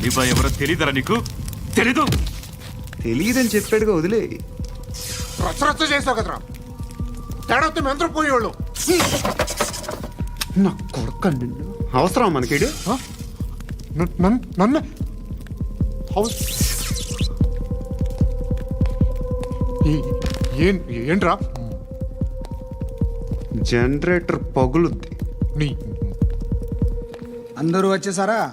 అలీబాయ్ ఎవరో తెలియదరా నీకు? తెలీదు. తెలియదని చెప్పాడుగా వదిలే. రచ్చ రచ్చ చేసావు కదరా. తేడా మెంతరం పోయేవాళ్ళు. నా కొడుక నిన్ను. అవసరం నన్- నన్ను ఏంట్రా? జనరేటర్ పగులుద్ది. నీ అందరూ వచ్చేసారా?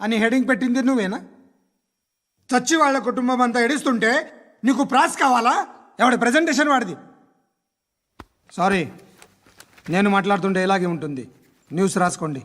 అని హెడింగ్ పెట్టింది నువ్వేనా? చచ్చి వాళ్ళ కుటుంబం అంతా ఎడుస్తుంటే నీకు ప్రాస్ కావాలా? ఎవడి ప్రజెంటేషన్ వాడిది? సారీ నేను మాట్లాడుతుంటే ఇలాగే ఉంటుంది. న్యూస్ రాసుకోండి.